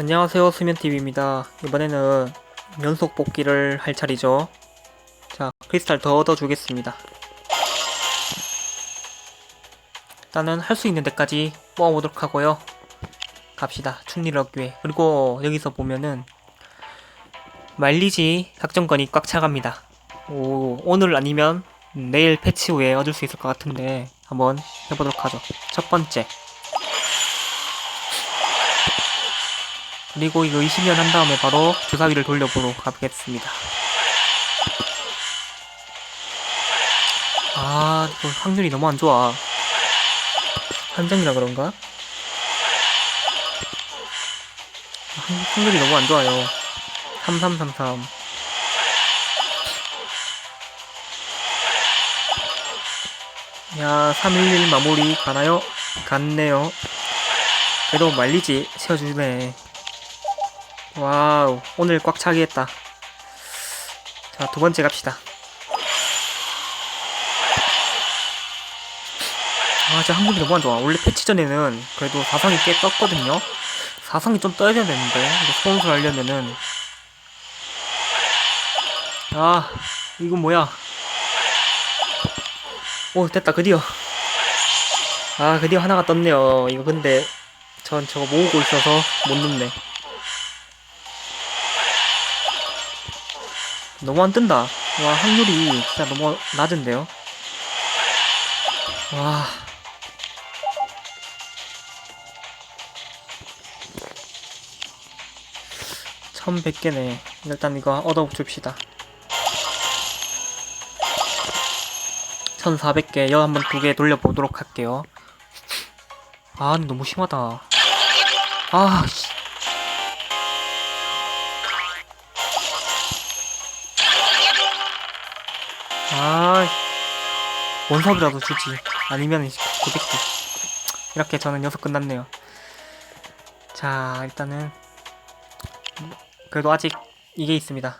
안녕하세요 수면TV입니다. 이번에는 연속 뽑기를 할 차례죠. 자 크리스탈 더 얻어주겠습니다. 일단은 할 수 있는 데까지 뽑아보도록 하고요. 갑시다 충리를 얻기 위해. 그리고 여기서 보면은 마일리지 작전권이 꽉 차갑니다. 오, 오늘 아니면 내일 패치 후에 얻을 수 있을 것 같은데 한번 해보도록 하죠. 첫 번째 그리고 이거 20년 한 다음에 바로 주사위를 돌려보러 가겠습니다. 아, 이거 확률이 너무 안 좋아. 한정이라 그런가? 확- 확률이 너무 안 좋아요. 3333. 야, 311 마무리 가나요? 갔네요. 그래도 말리지 채워주네. 와우 오늘 꽉 차게 했다. 자 두번째 갑시다. 아 진짜 한국이 너무 안 좋아. 원래 패치 전에는 그래도 사성이 꽤 떴거든요. 사성이 좀 떠야 되는데 이거 소음술 하려면은. 아 이건 뭐야? 오 됐다. 드디어. 아 드디어 하나가 떴네요. 이거 근데 전 저거 모으고 있어서 못 넣네 너무 안 뜬다. 와, 확률이 진짜 너무 낮은데요? 와. 천백 개네 일단 이거 얻어줍시다. 1400개, 여 한 번 두 개 돌려보도록 할게요. 아, 너무 심하다. 아, 씨. 원섭이라도 주지. 아니면 900개. 이렇게 저는 여섯 끝났네요. 자, 일단은 그래도 아직 이게 있습니다.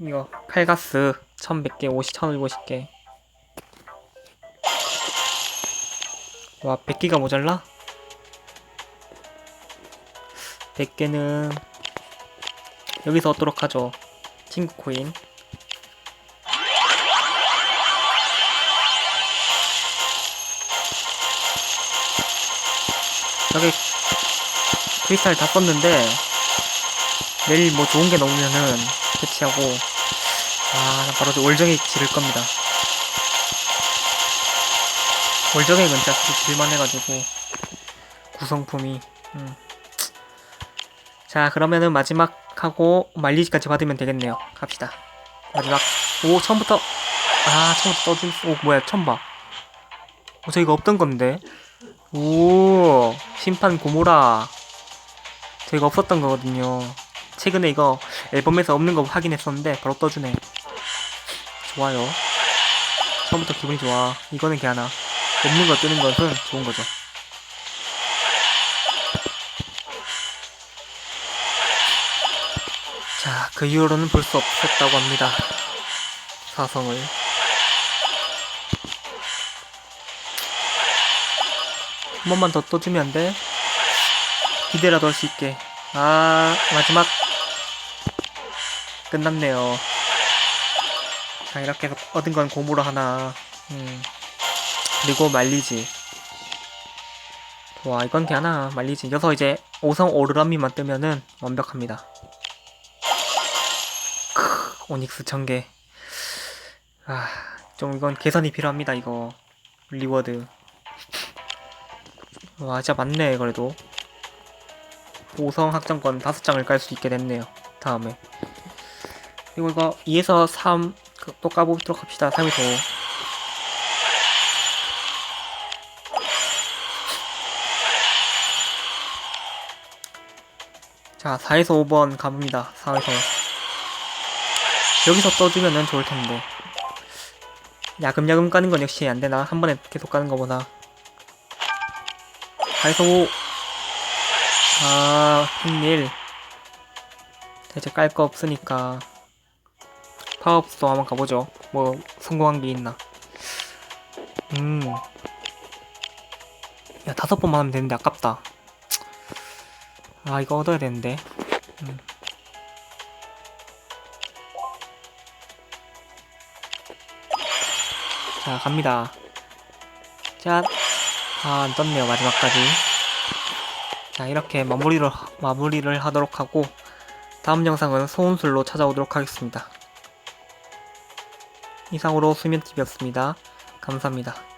이거 칼가스 1100개, 50, 1050개. 와, 100개가 모자라? 100개는 여기서 얻도록 하죠. 친구 코인. 여기 크리스탈 다 썼는데 내일 뭐 좋은 게 나오면은 패치하고 아, 나 바로 올정액 지를 겁니다. 올정액은 진짜 질만 해가지고 구성품이 음. 자 그러면은 마지막 하고 말리지까지 받으면 되겠네요. 갑시다. 마지막 오 처음부터 아 처음부터 떠준 오 뭐야 처음 봐. 어, 저 이거 없던 건데 오 심판 고모라 저희가 없었던 거거든요. 최근에 이거 앨범에서 없는 거 확인했었는데 바로 떠주네. 좋아요. 처음부터 기분이 좋아. 이거는 걔하나 없는 거 뜨는 것은 좋은 거죠. 자 그 이후로는 볼 수 없었다고 합니다. 사성을 한 번만 더 떠주면 안 돼? 기대라도 할 수 있게. 아, 마지막. 끝났네요. 자, 이렇게 해서 얻은 건 고무로 하나. 음. 그리고 말리지. 와, 이건 개 하나. 말리지. 여기서 이제 5성 오르라미만 뜨면은 완벽합니다. 크, 오닉스 전개. 아, 좀 이건 개선이 필요합니다, 이거. 리워드. 와 진짜 많네 그래도 5성 확정권 5장을 깔 수 있게 됐네요 다음에 그리고 이거 2에서 3 또 까보도록 합시다 3에서 5 자, 4에서 5번 가봅니다. 4에서. 여기서 떠주면은 좋을 텐데. 야금야금 까는 건 역시 안 되나? 한 번에 계속 까는 거보다. 4에서 5. 아, 핑밀. 대체 깔 거 없으니까. 파워업스도 한번 가보죠. 뭐, 성공한 게 있나. 음. 야, 다섯 번만 하면 되는데 아깝다. 아 이거 얻어야 되는데 음. 자 갑니다 짠 아 안 떴네요 마지막까지. 자 이렇게 마무리를 마무리를 하도록 하고 다음 영상은 소운술로 찾아오도록 하겠습니다. 이상으로 수면TV였습니다. 감사합니다